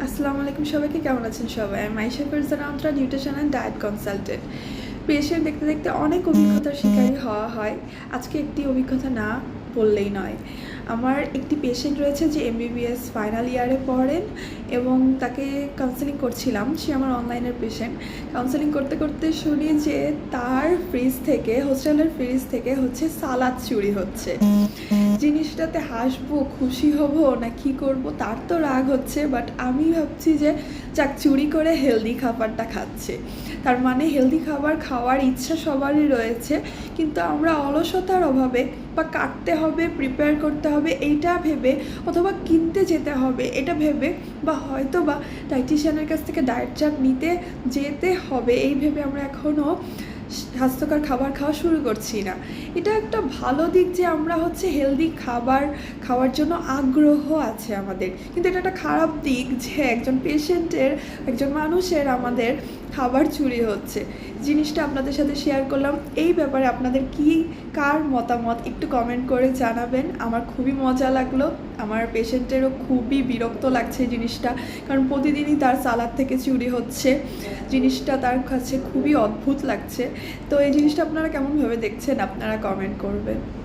আসসালামু আলাইকুম, সবাইকে কেমন আছেন সবাই? আমি Maisha Farzana Antra nutrition and diet consultant. Patient দেখতে দেখতে অনেক অভিজ্ঞতার শিকারী হওয়া হয়। আজকে একটি অভিজ্ঞতা না বললেই নয়। আমার একটি পেশেন্ট রয়েছে যে এমবিবিএস ফাইনাল ইয়ারে পড়েন এবং তাকে কাউন্সেলিং করছিলাম। সে আমার অনলাইনের পেশেন্ট। কাউন্সেলিং করতে করতে শুনি যে তার ফ্রিজ থেকে হোস্টেলের ফ্রিজ থেকে হচ্ছে সালাদ চুরি হচ্ছে। জিনিসটাতে হাসবো, খুশি হব না কি করব তার তো রাগ হচ্ছে বাট আমি ভাবছি যে যাক, চুরি করে হেলদি খাবারটা খাচ্ছে। তার মানে হেলদি খাবার খাওয়ার ইচ্ছা সবারই রয়েছে, কিন্তু আমরা অলসতার অভাবে বা কাটতে হবে প্রিপেয়ার করতে হবে, এইটা ভেবে অথবা কিনতে যেতে হবে, এটা ভেবে বা হয়তো বা ডায়েটিশিয়ানের কাছ থেকে ডায়েট চার্ট নিতে যেতে হবে, এই ভেবে আমরা এখনও স্বাস্থ্যকর খাবার খাওয়া শুরু করছি না। এটা একটা ভালো দিক যে আমরা হচ্ছে হেলদি খাবার খাওয়ার জন্য আগ্রহ আছে আমাদের। কিন্তু এটা একটা খারাপ দিক যে একজন পেশেন্টের একজন মানুষের আমাদের খাবার চুরি হচ্ছে। জিনিসটা আপনাদের সাথে শেয়ার করলাম। এই ব্যাপারে আপনাদের কি, কার মতামত একটু কমেন্ট করে জানাবেন। আমার খুবই মজা লাগল। আমার পেশেন্টেরও খুবই বিরক্ত লাগছে জিনিসটা। কারণ প্রতিদিনই তার সালাদ থেকে চুরি হচ্ছে। জিনিসটা তার কাছে খুবই অদ্ভুত লাগছে। তো এই জিনিসটা আপনারা কেমনভাবে দেখছেন, আপনারা কমেন্ট করবেন।